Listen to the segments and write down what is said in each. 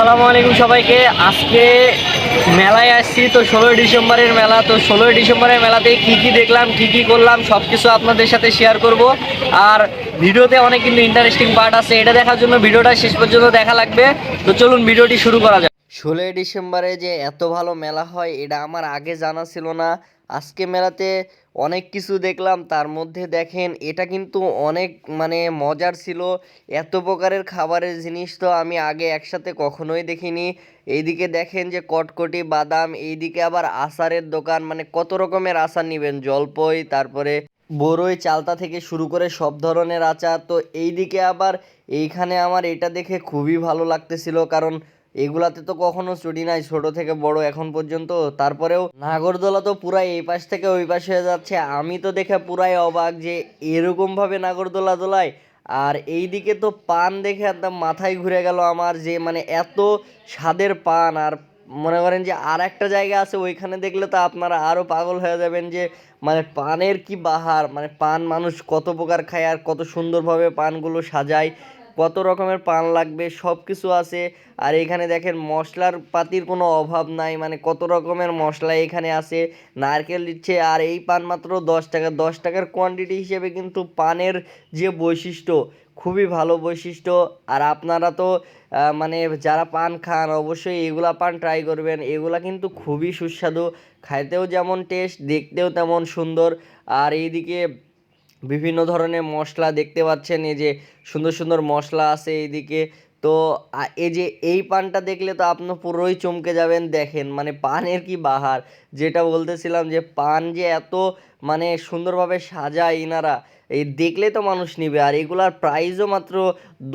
আসসালামু আলাইকুম সবাইকে। আজকে মেলায় আসছি তো ষোলোই ডিসেম্বরের মেলা। তো ষোলোই ডিসেম্বরের মেলাতে কি কি দেখলাম, কি কি করলাম সব কিছু আপনাদের সাথে শেয়ার করব। আর ভিডিওতে অনেক কিন্তু ইন্টারেস্টিং পার্ট আছে, এটা দেখার জন্য ভিডিওটা শেষ পর্যন্ত দেখা লাগবে। তো চলুন ভিডিওটি শুরু করা যাক। ষোলোই ডিসেম্বরে যে এত ভালো মেলা হয়, এটা আমার আগে জানা ছিল না। আজকে মেলাতে অনেক কিছু দেখলাম, তার মধ্যে দেখেন এটা কিন্তু অনেক মানে মজার ছিল। এত প্রকারের খাবারের জিনিস তো আমি আগে একসাথে কখনোই দেখিনি। এইদিকে দেখেন যে কটকটি বাদাম, এইদিকে আবার আচারের দোকান মানে কত রকমের আচার নেবেন, জলপই, তারপরে বড়ই চালতা থেকে শুরু করে সব ধরনের আচার। তো এইদিকে আবার এইখানে আমার এটা দেখে খুবই ভালো লাগতেছিল, কারণ এগুলাতে তো কখনো চুরি নাই, ছোট থেকে বড় এখন পর্যন্ত। তারপরেও নাগরদোলা তো পুরাই এই পাশ থেকে ওই পাশ হয়ে যাচ্ছে। আমি তো দেখে পুরাই অবাক যে এরকম ভাবে নাগরদোলা দোলায়। আর এইদিকে তো পান দেখে একদম মাথায় ঘুরে গেল আমার যে মানে এত স্বাদের পান। আর মনে করেন যে আর একটা জায়গা আছে, ওইখানে দেখলে তো আপনারা আরও পাগল হয়ে যাবেন যে মানে পানের কি বাহার? মানে পান মানুষ কত প্রকার খায় আর কত সুন্দরভাবে পানগুলো সাজায়। কত রকমের পান লাগবে সব কিছু আছে। আর এখানে দেখেন মশলার পাতির কোনো অভাব নাই মানে কত রকমের মশলা এখানে আছে। নারকেল দিচ্ছে, আর এই পান মাত্র দশ টাকা। দশ টাকার কোয়ান্টিটি হিসেবে কিন্তু পানের যে বৈশিষ্ট্য, খুবই ভালো বৈশিষ্ট্য। আর আপনারা তো মানে যারা পান খান, অবশ্যই এগুলা পান ট্রাই করবেন। এগুলা কিন্তু খুবই সুস্বাদু। খাইতেও যেমন টেস্ট দেখতেও তেমন সুন্দর। আর এইদিকে বিভিন্ন ধরনের মশলা দেখতে পাচ্ছেন, এই যে সুন্দর সুন্দর মশলা আছে এইদিকে। তো এই যে এই পানটা দেখলে তো আপনি পুরোই চমকে যাবেন, দেখেন মানে পানের কি বাহার। যেটা বলতেছিলাম যে পান যে এত মানে সুন্দরভাবে সাজায় ইনারা, এই দেখলে তো মানুষ নিবে। আর এগুলার প্রাইসও মাত্র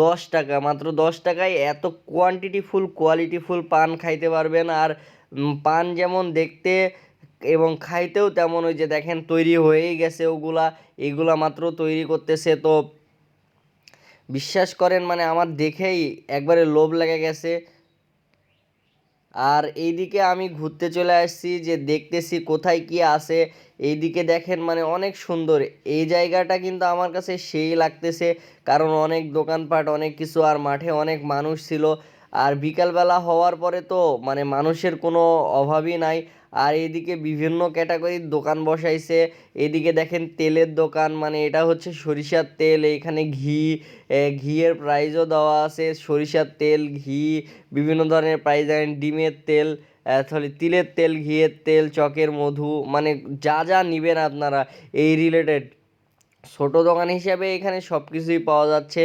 দশ টাকা, মাত্র দশ টাকায় এত কোয়ান্টিটি ফুল কোয়ালিটি ফুল পান খাইতে পারবেন। আর পান যেমন দেখতে এবং খাইতেও তেমন ওই যে দেখেন তৈরি হয়েই গেছে ওগুলা, এগুলা মাত্র তৈরি করতেছে। তো বিশ্বাস করেন মানে আমার দেখেই একবারে লোভ লেগে গেছে। আর এইদিকে আমি ঘুরতে চলে আসছি যে দেখতেছি কোথায় কি আছে। এইদিকে দেখেন মানে অনেক সুন্দর। এই জায়গাটা কিন্তু আমার কাছে সেই লাগতেছে, কারণ অনেক দোকানপাট, অনেক কিছু, আর মাঠে অনেক মানুষ ছিল। আর বিকালবেলা হওয়ার পরে তো মানে মানুষের কোনো অভাবই নাই। আর এদিকে বিভিন্ন ক্যাটাগরির দোকান বসাইছে। এদিকে দেখেন তেলের দোকান মানে এটা হচ্ছে সরিষার তেল, এখানে ঘি ঘিয়ের প্রাইজও দেওয়া আছে। সরিষার তেল, ঘি, বিভিন্ন ধরনের প্রাইজ দেখেন, ডিমের তেল তাহলে তিলের তেল, ঘিয়ের তেল, চকের মধু মানে যা যা নেবেন আপনারা, এই রিলেটেড ছোট দোকান হিসাবে এখানে সব কিছুই পাওয়া যাচ্ছে।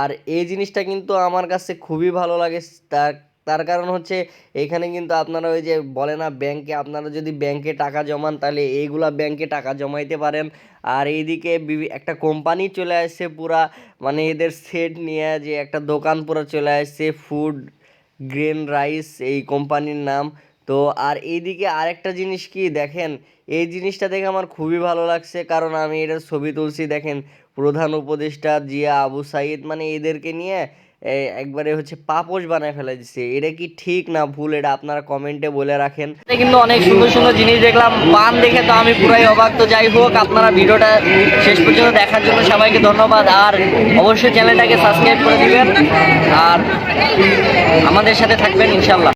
আর এই জিনিসটা কিন্তু আমার কাছে খুবই ভালো লাগে, তার তার কারণ হচ্ছে এখানে কিন্তু আপনারা ওই যে বলে না ব্যাংকে আপনারা যদি ব্যাংকে টাকা জমান তাহলে এইগুলা ব্যাংকে টাকা জমাইতে পারেন। আর এইদিকে একটা কোম্পানি চলে আসছে পুরা মানে এদের সেট নিয়ে যে একটা দোকান পুরো চলে আসছে ফুড গ্রেন রাইস এই কোম্পানির নাম। তো আর এইদিকে আরেকটা জিনিস কি দেখেন, এই জিনিসটা দেখে আমার খুবই ভালো লাগছে। কারণ আমি এটার ছবি তুলছি দেখেন, প্রধান উপদেষ্টা জিয়া আবু সাইদ মানে এদেরকে নিয়ে একবারে হচ্ছে পাপোশ বানায় ফেলে দিচ্ছে এটা কি ঠিক না ভুল? এটা আপনারা কমেন্টে বলে রাখেন। কিন্তু অনেক সুন্দর সুন্দর জিনিস দেখলাম। পান দেখে তো আমি পুরাই অবাক। তো যাই হোক, আপনারা ভিডিওটা শেষ পর্যন্ত দেখার জন্য সবাইকে ধন্যবাদ। আর অবশ্যই চ্যানেলটাকে সাবস্ক্রাইব করে দিবেন। আর আমাদের সাথে থাকবেন ইনশাল্লাহ